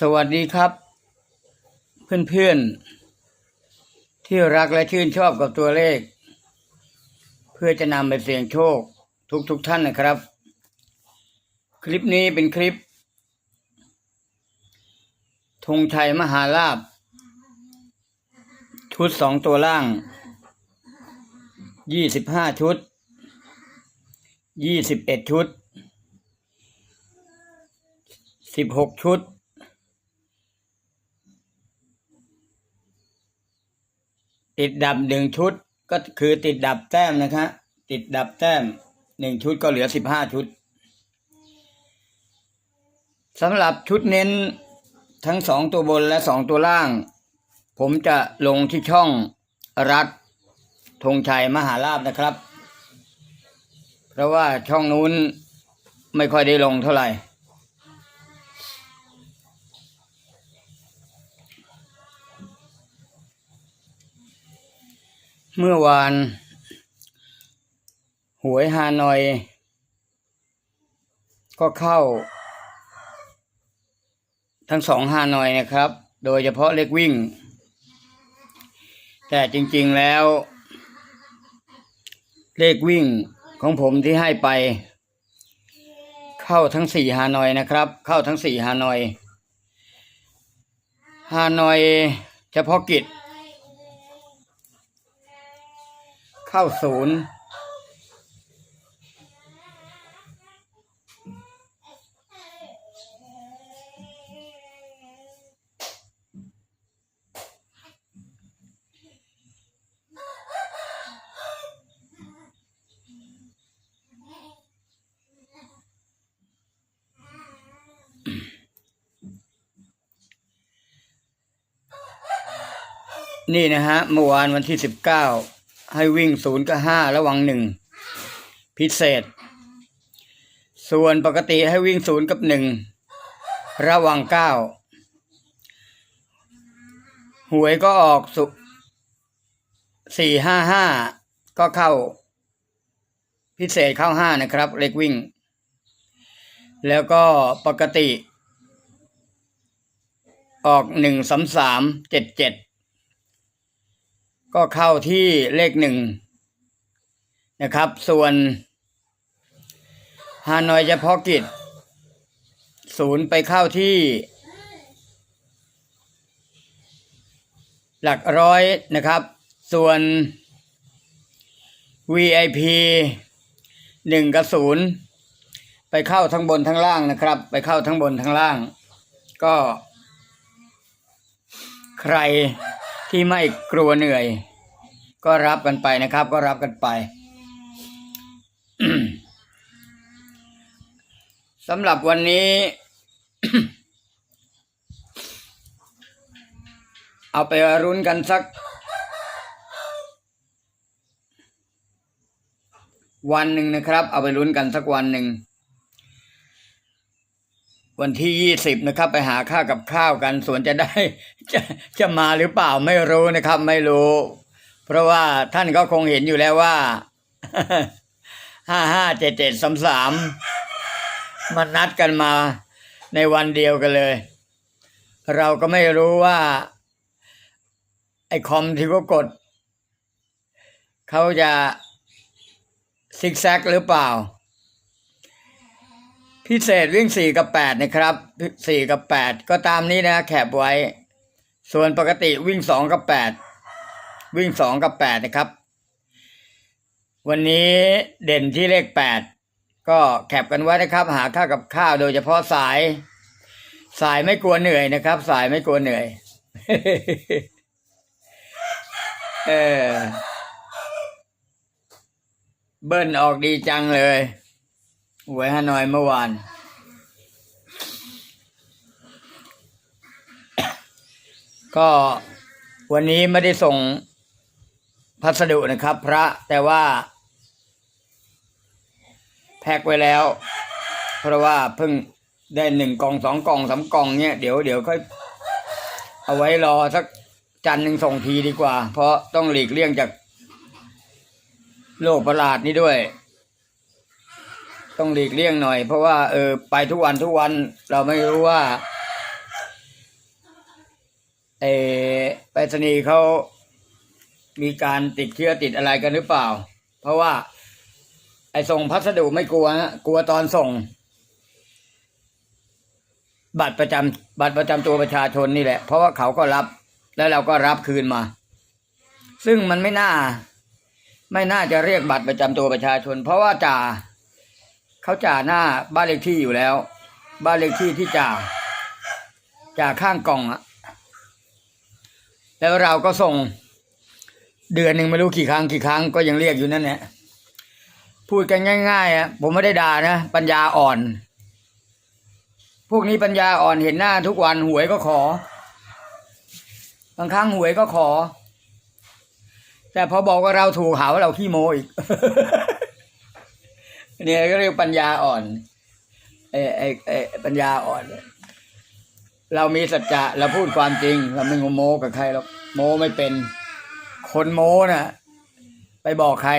สวัสดีครับ เพื่อนๆ ที่รักและชื่นชอบกับตัวเลข เพื่อจะนำไปเสี่ยงโชคทุกๆทท่านนะครับ คลิปนี้เป็นคลิปธงชัยมหาลาบ ชุดสองตัวล่างยี่สิบห้าชุดยี่สิบเอ็ดชุดสิบหกชุด ติดดับหนึ่งชุดก็คือติดดับแต้มนะคะติดดับแต้มหนึ่งชุดก็เหลือสิบห้าชุดสำหรับชุดเน้นทั้งสองตัวบนและสองตัวล่าง ผมจะลงที่ช่องรัฐธงชัยมหาลาบนะครับ เพราะว่าช่องนู้นไม่ค่อยได้ลงเท่าไหร่ เมื่อวาน หวยฮานอย ก็เข้า ทั้งสองฮานอยนะครับ โดยเฉพาะเล็กวิ่ง แต่จริงๆแล้ว เลขวิ่งของผมที่ให้ไป เข้าทั้งสี่ฮานอยนะครับ เข้าทั้งสี่ฮานอยฮานอยเฉพาะกิจ เข้าศูนย์นี่นะฮะเมื่อวานวันที่สิบเก้า ให้วิ่งศูนย์กับห้าระวังหนึ่งพิเศษ ส่วนปกติให้วิ่งศูนย์กับหนึ่งระวังเก้าหวยก็ออกสุสี่ห้าห้าก็เข้า พิเศษเข้าห้านะครับ เล็กวิ่ง แล้วก็ปกติ ออกหนึ่งสามสามเจ็ดเจ็ด ก็เข้าที่เลขหนึ่งนะครับ ส่วนฮานอยเฉพาะกิจศูนย์ไปเข้าที่ หลักร้อยนะครับ ส่วน VIP หนึ่งกับศูนย์ไปเข้าทั้งบนทั้งล่างนะครับ ไปเข้าทั้งบนทั้งล่าง ก็ ใคร ที่ไม่กลัวเหนื่อย ก็รับกันไปนะครับ ก็รับกันไปสำหรับวันนี้ เอาไปรุ้นกันสัก วันหนึ่งนะครับ เอาไปลุ้นกันสักวันหนึ่ง วันที่ยี่สิบนะครับ ไปหาข้าวกับข้าวกันส่วนจะได้จะจะมาหรือเปล่าไม่รู้นะครับ ไม่รู้ เพราะว่าท่านก็คงเห็นอยู่แล้วว่าห้าห้าเจ็ดเจ็ดสามสามมันนัดกันมาในวันเดียวกันเลย เราก็ไม่รู้ว่า ไอ้คอมที่เขากด เขาจะซิกแซกหรือเปล่า พิเศษวิ่งสี่กับแปดนะครับสี่กับแปดก็ตามนี้นะแคบไว้ ส่วนปกติวิ่งสองกับแปดวิ่งสองกับแปดนะครับ วันนี้เด่นที่เลขแปดก็แคบกันไว้นะครับ หาข้าวกับข้าวโดยเฉพาะสาย สายไม่กลัวเหนื่อยนะครับ สายไม่กลัวเหนื่อยเออเบิ้ลออกดีจังเลย หวยฮานอยเมื่อวาน ก็วันนี้ไม่ได้ส่งพัสดุนะครับ พระแต่ว่า แพ็คไว้แล้ว เพราะว่าเพิ่งได้หนึ่งกล่องสองกล่องสามกล่องเนี่ยเดี๋ยวเดี๋ยวค่อยเอาไว้รอสักจันหนึ่งส่งทีดีกว่า เพราะต้องหลีกเลี่ยงจากโรคประหลาดนี้ด้วย ต้องหลีกเลี่ยงหน่อย เพราะว่าเออไปทุกวันทุกวันเราไม่รู้ว่าเอไปรษณีย์เขามีการติดเชื้อติดอะไรกันหรือเปล่า เพราะว่า ไอ้ส่งพัสดุไม่กลัวนะกลัวตอนส่ง บัตรประจำบัตรประจำตัวประชาชนนี่แหละ เพราะว่าเขาก็รับ แล้วเราก็รับคืนมา ซึ่งมันไม่น่า ไม่น่าจะเรียกบัตรประจำตัวประชาชน เพราะว่าจ่า เขาจ่าหน้าบ้านเลขที่อยู่แล้ว บ้านเลขที่ที่จ่าจ่าข้างกล่องอะแล้วเราก็ส่ง เดือนหนึ่งไม่รู้กี่ครั้งกี่ครั้งก็ยังเรียกอยู่นั่นแหละพูดกันง่ายๆอะผมไม่ได้ด่านะ ปัญญาอ่อน พวกนี้ปัญญาอ่อนเห็นหน้าทุกวันหวยก็ขอ บางครั้งหวยก็ขอ แต่พอบอกว่าเราถูกหาว่าเราขี้โมอีก เนี่ยก็เรียกปัญญาอ่อนเออไอไอปัญญาอ่อน เรามีสัจจะเราพูดความจริง เราไม่งโมกับใครหรอกโมไม่เป็น คนโมน่ะ ไปบอกใคร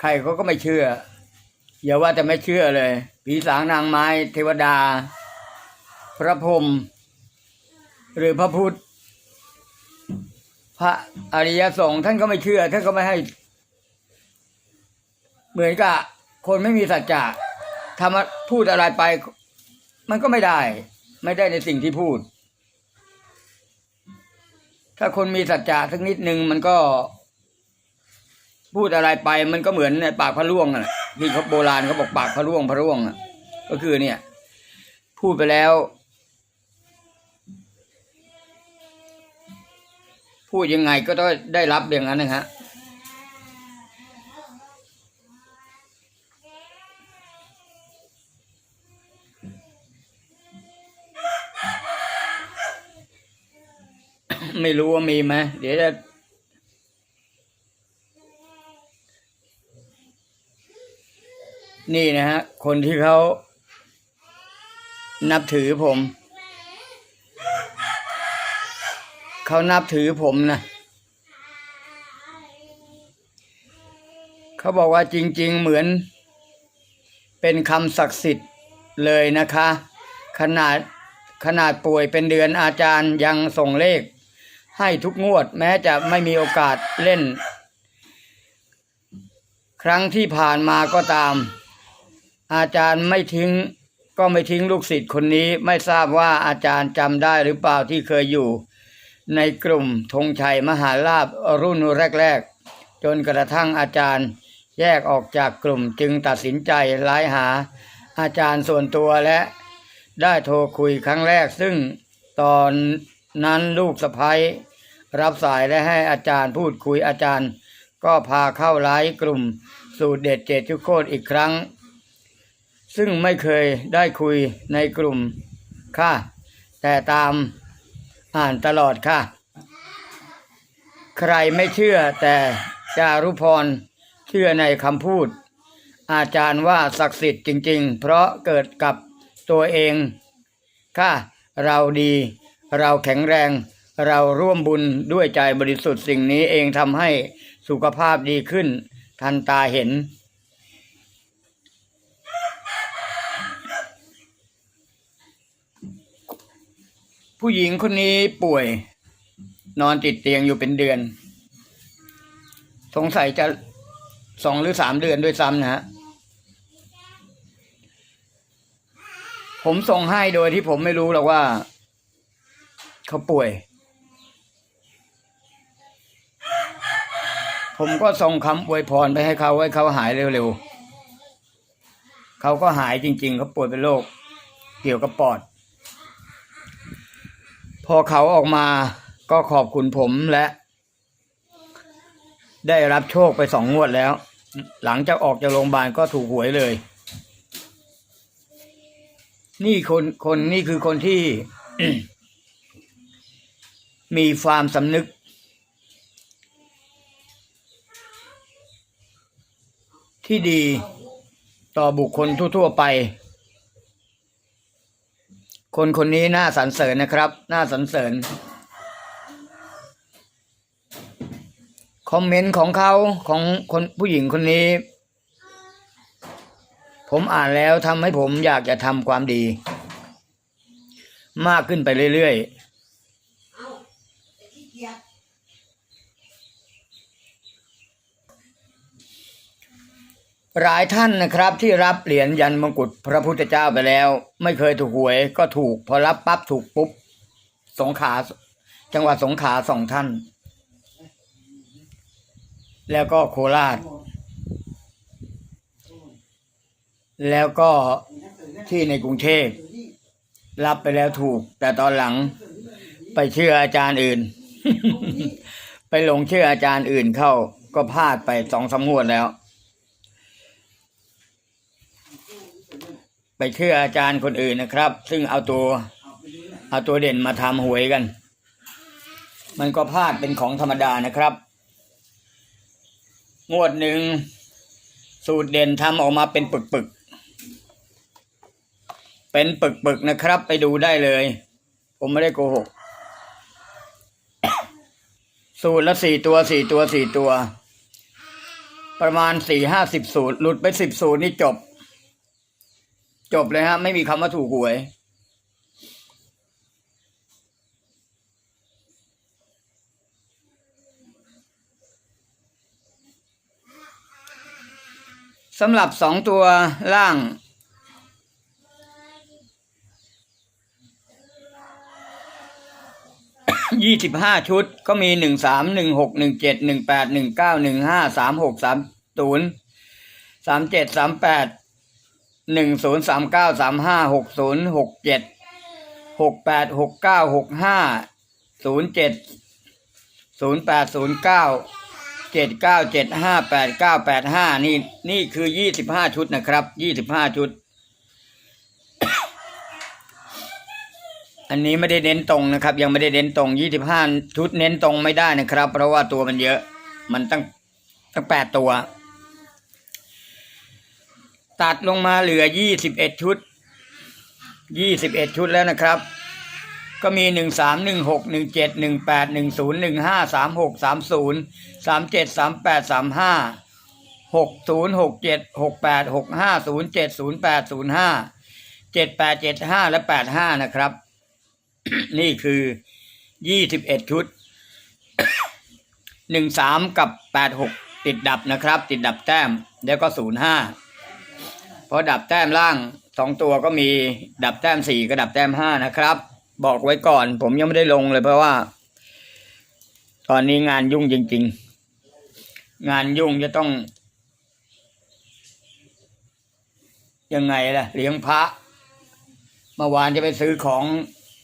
ใครเขาก็ไม่เชื่ออย่าว่าแต่ไม่เชื่อเลย ผีสางนางไม้ เทวดา พระพรหมหรือพระพุทธ พระอริยสงฆ์ท่านก็ไม่เชื่อ ท่านก็ไม่ให้ เหมือนกับ คนไม่มีสัจจะทำพูดอะไรไป มันก็ไม่ได้ ไม่ได้ในสิ่งที่พูด ถ้าคนมีสัจจะสักนิดนึงมันก็ พูดอะไรไป มันก็เหมือนในปากพระร่วงอะที่เขาโบราณเขาบอกปากพระร่วงพระร่วงอะ ก็คือเนี่ย พูดไปแล้ว พูดยังไงก็ต้องได้รับอย่างนั้นนะฮะ ไม่รู้ว่ามีไหมเดี๋ยวจะนี่นะฮะ คนที่เขานับถือผม เขานับถือผมนะเขาบอกว่าจริง ๆ เหมือน เป็นคำศักดิ์สิทธิ์เลยนะคะ ขนาดขนาดป่วยเป็นเดือนอาจารย์ยังส่งเลข ให้ทุกงวด แม้จะไม่มีโอกาสเล่น ครั้งที่ผ่านมาก็ตาม อาจารย์ไม่ทิ้งก็ไม่ทิ้งลูกศิษย์คนนี้ไม่ทราบว่าอาจารย์จำได้หรือเปล่าที่เคยอยู่ ในกลุ่มธงชัยมหาลาภรุ่นแรก ๆ จนกระทั่งอาจารย์แยกออกจากกลุ่มจึงตัดสินใจไล่หา อาจารย์ส่วนตัวและได้โทรคุยครั้งแรกซึ่งตอน นั้นลูกสะพ้ยรับสายและให้อาจารย์พูดคุยอาจารย์ ก็พาเข้าไลฟ์กลุ่มสูตรเด็ดเจ็ดทุโคตรอีกครั้ง ซึ่งไม่เคยได้คุยในกลุ่มค่ะ แต่ตามอ่านตลอดค่ะ ใครไม่เชื่อแต่จารุพรเชื่อในคำพูด อาจารย์ว่าศักดิ์สิทธิ์จริง ๆ เพราะเกิดกับตัวเอง ค่ะ เราดี เราแข็งแรง เราร่วมบุญด้วยใจบริสุทธิ์สิ่งนี้เองทำให้สุขภาพดีขึ้น ทันตาเห็น ผู้หญิงคนนี้ป่วย นอนติดเตียงอยู่เป็นเดือน สงสัยจะสองหรือสามเดือนด้วยซ้ำนะฮะผมส่งให้โดยที่ผมไม่รู้หรอกว่า เขาป่วย ผมก็ส่งคำอวยพรไปให้เขาให้เขาหายเร็วๆเขาก็หายจริง ๆ เขาป่วยเป็นโรคเกี่ยวกับปอด พอเขาออกมาก็ขอบคุณผมและ ได้รับโชคไปสองงวดแล้ว หลังจากออกจากโรงพยาบาลก็ถูกหวยเลย นี่คนคนนี่คือคนที่ มีความสำนึก ที่ดีต่อบุคคลทั่ว ๆ ไป คนคนนี้น่าสรรเสริญนะครับ น่าสรรเสริญ คอมเมนต์ของเขาของคนผู้หญิงคนนี้ ผมอ่านแล้วทำให้ผมอยากจะทำความดี มากขึ้นไปเรื่อย ๆียบหลายท่านนะครับที่รับเหรียญยันมงกุฎพระพุทธเจ้าไปแล้ว ไม่เคยถูกหวยก็ถูกพอรับปั๊บถูกปุ๊บสงขาจังหวัดสงขาสองท่าน แล้วก็โคราช แล้วก็ที่ในกรุงเทพรับไปแล้วถูก แต่ตอนหลังไปเชื่ออาจารย์อื่น ไปหลงเชื่ออาจารย์อื่นเข้า ก็พลาดไปสองสามงวดแล้ว ไปเชื่ออาจารย์คนอื่นนะครับ ซึ่งเอาตัว เอาตัวเด่นมาทำหวยกัน มันก็พลาดเป็นของธรรมดานะครับ งวดหนึ่งสูตรเด่นทำออกมาเป็นปึกๆ เป็นปึกๆนะครับ ไปดูได้เลย ผมไม่ได้โกหก สูตรละสี่ตัวสี่ตัวสี่ตัว ประมาณสี่ห้าสิบสูตรหลุดไปสิบสูตรนี่จบ จบเลยฮะ ไม่มีคำว่าถูกหวยสำหรับสองตัวล่าง ยี่สิบห้าชุด ก็มีหนึ่งสามหนึ่งหกหนึ่งเจ็ดหนึ่งแปดหนึ่งเก้าหนึ่งห้าสามหกสามศูนย์สามเจ็ดสามแปดหนึ่งศูนย์สามเก้าสามห้าหกศูนย์หกเจ็ดหกแปดหกเก้าหกห้าศูนย์เจ็ดศูนย์แปดศูนย์เก้าเจ็ดเก้าเจ็ดห้าแปดเก้าแปดห้านี่นี่คือยี่สิบห้าชุดนะครับยี่สิบห้าชุด อันนี้ไม่ได้เน้นตรงนะครับ ยังไม่ได้เน้นตรงยี่สิบห้าชุดเน้นตรงไม่ได้นะครับ เพราะว่าตัวมันเยอะ มันตั้งตั้งแปดตัว ตัดลงมาเหลือยี่สิบเอ็ดชุดยี่สิบเอ็ดชุดแล้วนะครับ ก็มีหนึ่งสามหนึ่งหกหนึ่งเจ็ดหนึ่งแปดหนึ่งศูนย์หนึ่งห้าสามหกสามศูนย์สามเจ็ดสามแปดสามห้าหกศูนย์หกเจ็ดหกแปดหกห้าศูนย์เจ็ดศูนย์แปดศูนย์ห้าเจ็ดแปดเจ็ดห้าและแปดห้านะครับ นี่คือยี่สิบเอ็ดชุดหนึ่งสามกับแปดหกติดดับนะครับ ติดดับแต้มแล้วก็ศูนย์ห้าเพราะดับแต้มล่างสองตัวก็มีดับแต้มสี่กับดับแต้มห้านะครับ บอกไว้ก่อน ผมยังไม่ได้ลงเลยเพราะว่า ตอนนี้งานยุ่งจริง ๆ งานยุ่งจะต้อง ยังไงล่ะเลี้ยงพระเมื่อวานจะไปซื้อของ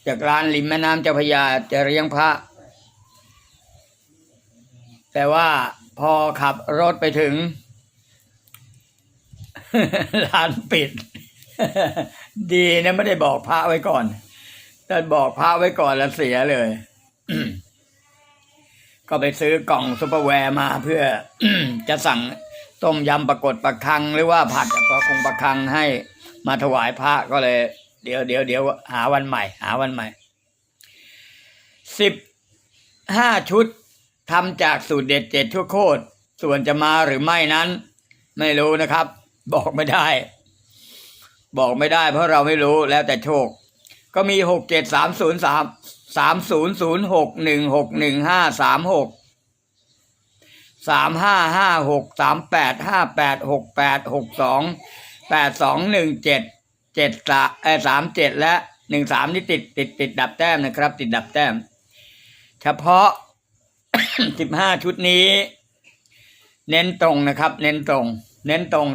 จากร้านริมแม่น้ำเจ้าพระยาจะเลี้ยงพระ แต่ว่าพอขับรถไปถึง ร้านปิด ดีนะไม่ได้บอกพระไว้ก่อนถ้าบอกพระไว้ก่อนแล้วเสียเลย ก็ไปซื้อกล่องซุปเปอร์แวร์มาเพื่อจะสั่งต้มยำปรากฏปลาคัง หรือว่าผัดปลาคงปลาคังให้มาถวายพระก็เลย เดี๋ยวเดี๋ยวเดี๋ยวหาวันใหม่ หาวันใหม่สิบห้าชุดทำจากสูตรเด็ดเจ็ดทั่วโคตร ส่วนจะมาหรือไม่นั้น ไม่รู้นะครับ บอกไม่ได้ บอกไม่ได้เพราะเราไม่รู้แล้วแต่โชค ก็มีหกเจ็ดสามศูนย์สามสามศูนย์ศูนย์หกหนึ่งหกหนึ่งห้าสามหกสามห้าห้าหกสามแปดห้าแปดหกแปดหกสองแปดสองหนึ่งเจ็ด เจ็ดสามเออสามเจ็ดและหนึ่งสามนี่ติดติดติดดับแต้มนะครับ ติดดับแต้ม เฉพาะสิบห้าชุดนี้ เน้นตรงนะครับ เน้นตรง เน้นตรง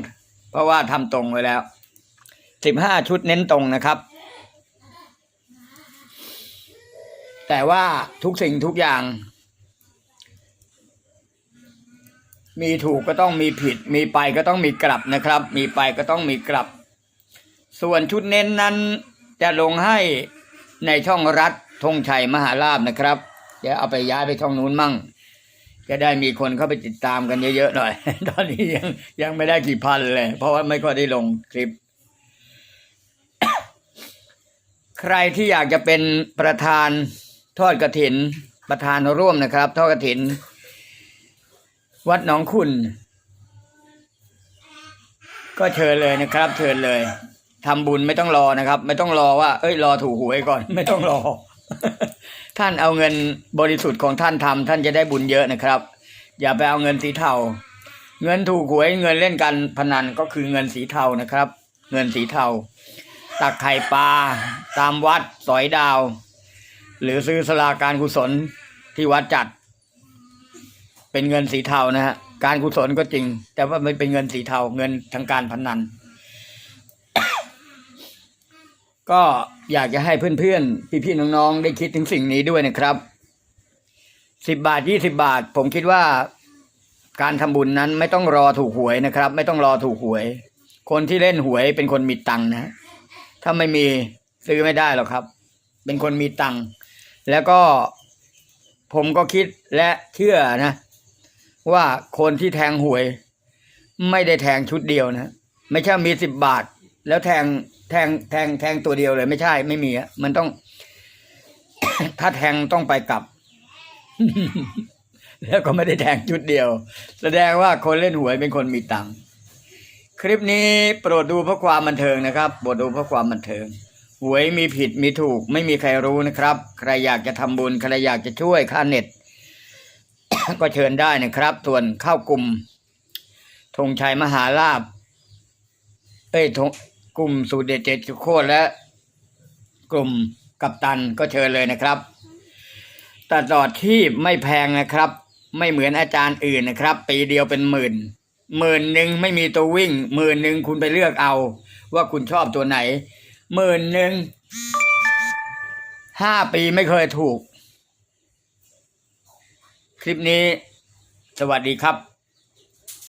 เพราะว่าทำตรงไว้แล้วสิบห้าชุดเน้นตรงนะครับ แต่ว่าทุกสิ่งทุกอย่าง มีถูกก็ต้องมีผิด มีไปก็ต้องมีกลับนะครับ มีไปก็ต้องมีกลับ ส่วนชุดเน้นนั้นจะลงให้ในช่องรัฐธงชัยมหาลาบนะครับเดี๋ยวเอาไปย้ายไปช่องนู้นมั่ง จะได้มีคนเข้าไปติดตามกันเยอะๆหน่อย ตอนนี้ยังยังไม่ได้กี่พันเลย เพราะว่าไม่ค่อยได้ลงคลิป ใครที่อยากจะเป็นประธานทอดกระถิน ประธานร่วมนะครับ ทอดกระถิน วัดหนองคุณ ก็เชิญเลยนะครับ เชิญเลย ทำบุญไม่ต้องรอนะครับ ไม่ต้องรอว่า เอ้ยรอถูกหวยก่อน ไม่ต้องรอ ท่านเอาเงินบริสุทธิ์ของท่านทำท่านจะได้บุญเยอะนะครับ อย่าไปเอาเงินสีเทาเงินถูกหวยเงินเล่นการพนันก็คือเงินสีเทานะครับ เงินสีเทาตักไข่ปลาตามวัดสอยดาว หรือซื้อสลาการกุศลที่วัดจัด เป็นเงินสีเทานะฮะการกุศลก็จริง แต่ว่ามันเป็นเงินสีเทาเงินทางการพนัน ก็อยากจะให้เพื่อนๆ พี่ๆ น้องๆ ได้คิดถึงสิ่งนี้ด้วยนะครับ สิบบาทยี่สิบาท ผมคิดว่าการทำบุญนั้นไม่ต้องรอถูกหวยนะครับ ไม่ต้องรอถูกหวย คนที่เล่นหวยเป็นคนมีตังค์นะ ถ้าไม่มีซื้อไม่ได้หรอกครับ เป็นคนมีตังค์แล้วก็ผมก็คิดและเชื่อนะ ว่าคนที่แทงหวย ไม่ได้แทงชุดเดียวนะ ไม่ใช่มีสิบบาท แล้วแทงแทงแทงแทงตัวเดียวเลย ไม่ใช่ไม่มีอะมันต้อง ถ้าแทงต้องไปกลับ แล้วก็ไม่ได้แทงชุดเดียว แสดงว่าคนเล่นหวยเป็นคนมีตังค์คลิปนี้โปรดดูเพื่อความบันเทิงนะครับโปรดดูเพื่อความบันเทิง หวยมีผิดมีถูก ไม่มีใครรู้นะครับ ใครอยากจะทำบุญใครอยากจะช่วยค่าเน็ต ก็เชิญได้นะครับ ส่วนเข้ากลุ่มธงชัยมหาลาบ เอ้ยธง กลุ่มสูตรเด็ดเจ็ดจุโคตรและ กลุ่มกัปตันก็เชิญเลยนะครับตัดตลอดที่ไม่แพงนะครับ ไม่เหมือนอาจารย์อื่นนะครับ ปีเดียวเป็นหมื่นหมื่นหนึ่งไม่มีตัววิ่งหมื่นหนึ่งคุณไปเลือกเอา ว่าคุณชอบตัวไหนหมื่นหนึ่งห้าปีไม่เคยถูก คลิปนี้ สวัสดีครับ